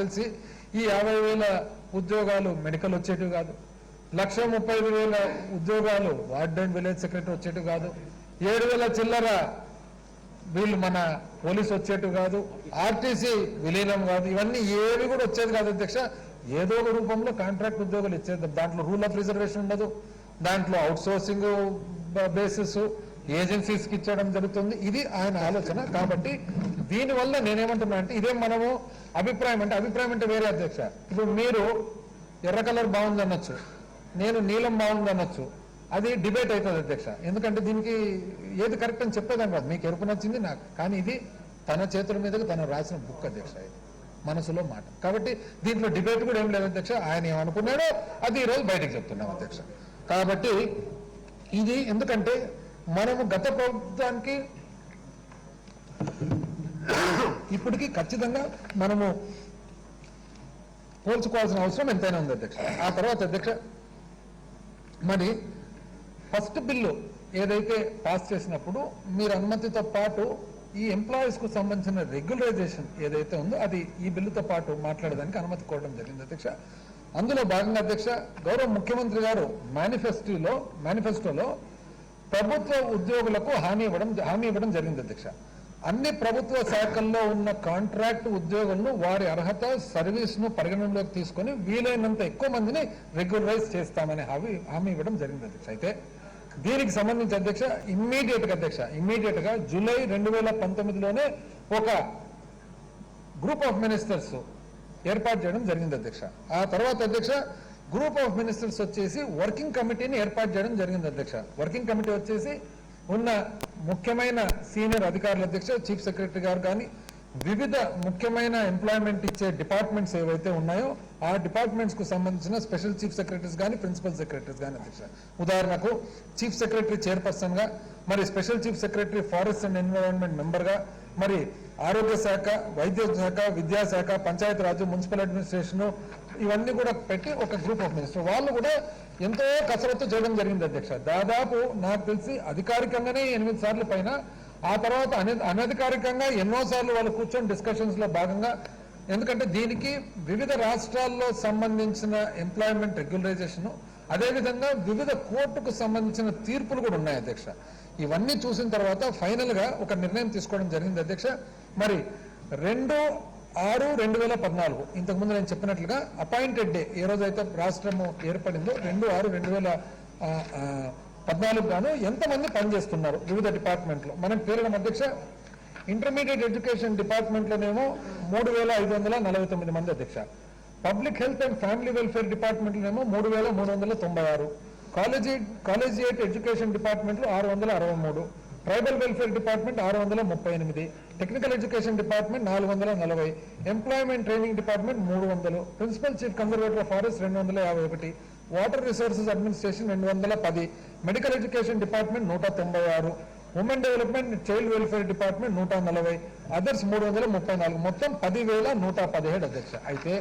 తెలిసి ఈ యాభై వేల ఉద్యోగాలు మెడికల్ వచ్చేటివి కాదు లక్ష ముప్పై ఐదు వేల ఉద్యోగాలు వార్డ్ అండ్ విలేజ్ సెక్రటరీ వచ్చేటివి కాదు ఏడు వేల చిల్లర వీళ్ళు మన పోలీస్ వచ్చేట్టు కాదు ఆర్టీసీ విలీనం కాదు ఇవన్నీ ఏవి కూడా వచ్చేది కాదు అధ్యక్ష. ఏదో ఒక రూపంలో కాంట్రాక్ట్ ఉద్యోగాలు ఇచ్చేది దాంట్లో రూల్ ఆఫ్ రిజర్వేషన్ ఉండదు దాంట్లో అవుట్ సోర్సింగ్ బేసిస్ ఏజెన్సీస్కి ఇచ్చడం జరుగుతుంది. ఇది ఆయన ఆలోచన. కాబట్టి దీనివల్ల నేనేమంటున్నా అంటే ఇదే మనము అభిప్రాయం అంటే అభిప్రాయం అంటే వేరే అధ్యక్ష. ఇప్పుడు మీరు ఎర్ర కలర్ బాగుంది అనొచ్చు నేను నీలం బాగుంది అనొచ్చు అది డిబేట్ అవుతుంది అధ్యక్ష. ఎందుకంటే దీనికి ఏది కరెక్ట్ అని చెప్పేదాం కాదు. మీకు ఎరుపు నచ్చింది నాకు. కానీ ఇది తన చేతుల మీదకి తను రాసిన బుక్ అధ్యక్ష ఇది. మనసులో మాట. కాబట్టి దీంట్లో డిబేట్ కూడా ఏం లేదు అధ్యక్ష. ఆయన ఏమనుకున్నాడో అది ఈరోజు బయటకు చెప్తున్నాం అధ్యక్ష. కాబట్టి ఇది ఎందుకంటే మనము గత ప్రభుత్వానికి ఇప్పటికీ ఖచ్చితంగా మనము పోల్చుకోవాల్సిన అవసరం ఎంతైనా ఉంది అధ్యక్ష. ఆ తర్వాత అధ్యక్ష మరి ఫస్ట్ బిల్లు ఏదైతే పాస్ చేసినప్పుడు మీరు అనుమతితో పాటు ఈ ఎంప్లాయీస్కు సంబంధించిన రెగ్యులరైజేషన్ ఏదైతే ఉందో అది ఈ బిల్లుతో పాటు మాట్లాడడానికి అనుమతి కోరడం జరిగింది అధ్యక్ష. అందులో భాగంగా అధ్యక్ష గౌరవ ముఖ్యమంత్రి గారు మేనిఫెస్టోలో మేనిఫెస్టోలో ప్రభుత్వ ఉద్యోగులకు హామీ ఇవ్వడం హామీ ఇవ్వడం జరిగింది అధ్యక్ష. అన్ని ప్రభుత్వ శాఖల్లో ఉన్న కాంట్రాక్ట్ ఉద్యోగులను వారి అర్హత సర్వీస్ను పరిగణనలోకి తీసుకొని వీలైనంత ఎక్కువ మందిని రెగ్యులరైజ్ చేస్తామని హామీ హామీ ఇవ్వడం జరిగింది అధ్యక్ష. అయితే దీనికి సంబంధించి అధ్యక్ష ఇమ్మీడియట్గా అధ్యక్ష ఇమ్మీడియట్గా జూలై రెండు వేల పంతొమ్మిదిలోనే ఒక గ్రూప్ ఆఫ్ మినిస్టర్స్ ఏర్పాటు చేయడం జరిగింది అధ్యక్ష. ఆ తర్వాత అధ్యక్ష గ్రూప్ ఆఫ్ మినిస్టర్స్ వచ్చేసి వర్కింగ్ కమిటీని ఏర్పాటు చేయడం జరిగింది అధ్యక్ష. వర్కింగ్ కమిటీ వచ్చేసి ఉన్న ముఖ్యమైన సీనియర్ అధికారుల అధ్యక్ష చీఫ్ సెక్రటరీ గారు కానీ వివిధ ముఖ్యమైన ఎంప్లాయ్మెంట్ ఇచ్చే డిపార్ట్మెంట్స్ ఏవైతే ఉన్నాయో ఆ డిపార్ట్మెంట్స్కు సంబంధించిన స్పెషల్ చీఫ్ సెక్రటరీస్ కానీ ప్రిన్సిపల్ సెక్రటరీస్ కానీ అధ్యక్ష. ఉదాహరణకు చీఫ్ సెక్రటరీ చైర్పర్సన్గా మరి special chief secretary forest and environment మెంబర్గా మరి ఆరోగ్య శాఖ వైద్య శాఖ విద్యాశాఖ పంచాయతీరాజ్ మున్సిపల్ అడ్మినిస్ట్రేషన్ ఇవన్నీ కూడా పెట్టి ఒక గ్రూప్ ఆఫ్ మినిస్టర్ వాళ్ళు కూడా ఎంతో కసరత్తు చేయడం జరిగింది అధ్యక్ష. దాదాపు నాకు తెలిసి అధికారికంగానే ఎనిమిది సార్లు పైన ఆ తర్వాత అన అనధికారికంగా ఎన్నో సార్లు వాళ్ళు కూర్చొని డిస్కషన్స్లో భాగంగా ఎందుకంటే దీనికి వివిధ రాష్ట్రాల్లో సంబంధించిన ఎంప్లాయ్మెంట్ రెగ్యులరైజేషన్ అదేవిధంగా వివిధ కోర్టుకు సంబంధించిన తీర్పులు కూడా ఉన్నాయి అధ్యక్ష. ఇవన్నీ చూసిన తర్వాత ఫైనల్గా ఒక నిర్ణయం తీసుకోవడం జరిగింది అధ్యక్ష. మరి రెండు ఆరు రెండు వేల పద్నాలుగు. ఇంతకుముందు నేను చెప్పినట్లుగా అపాయింటెడ్ డే ఏ రోజైతే రాష్ట్రము ఏర్పడిందో రెండు ఆరు రెండు వేల పద్నాలుగు గాను ఎంతమంది పనిచేస్తున్నారు వివిధ డిపార్ట్మెంట్లో? మనం పేరడం అధ్యక్ష ఇంటర్మీడియట్ ఎడ్యుకేషన్ డిపార్ట్మెంట్లోనేమో మూడు వేల ఐదు వందల నలభై తొమ్మిది మంది అధ్యక్ష. Public health and family welfare డిపార్ట్మెంట్లోనేమో మూడు వేల మూడు వందల తొంభై ఆరు. కాలేజీ కాలేజియేట్ ఎడ్యుకేషన్ డిపార్ట్మెంట్లో ఆరు వందల అరవై మూడు. ట్రైబల్ వెల్ఫేర్ డిపార్ట్మెంట్ ఆరు వందల ముప్పై ఎనిమిది. టెక్నికల్ ఎడ్యుకేషన్ డిపార్ట్మెంట్ నాలుగు వందల నలభై. ఎంప్లాయ్మెంట్ ట్రైనింగ్ డిపార్ట్మెంట్ మూడు వందలు. Principal chief conservator of forest రెండు వందల యాభై ఒకటి. వాటర్ రిసోర్సెస్ అడ్మినిస్ట్రేషన్ రెండు వందల పది. మెడికల్ ఎడ్యుకేషన్ డిపార్ట్మెంట్ నూట తొంభై ఆరు. Women development child welfare department నూట నలభై. అదర్స్ మూడు వందల ముప్పై నాలుగు. మొత్తం పదివేల నూట పదిహేడు అధ్యక్ష. అయితే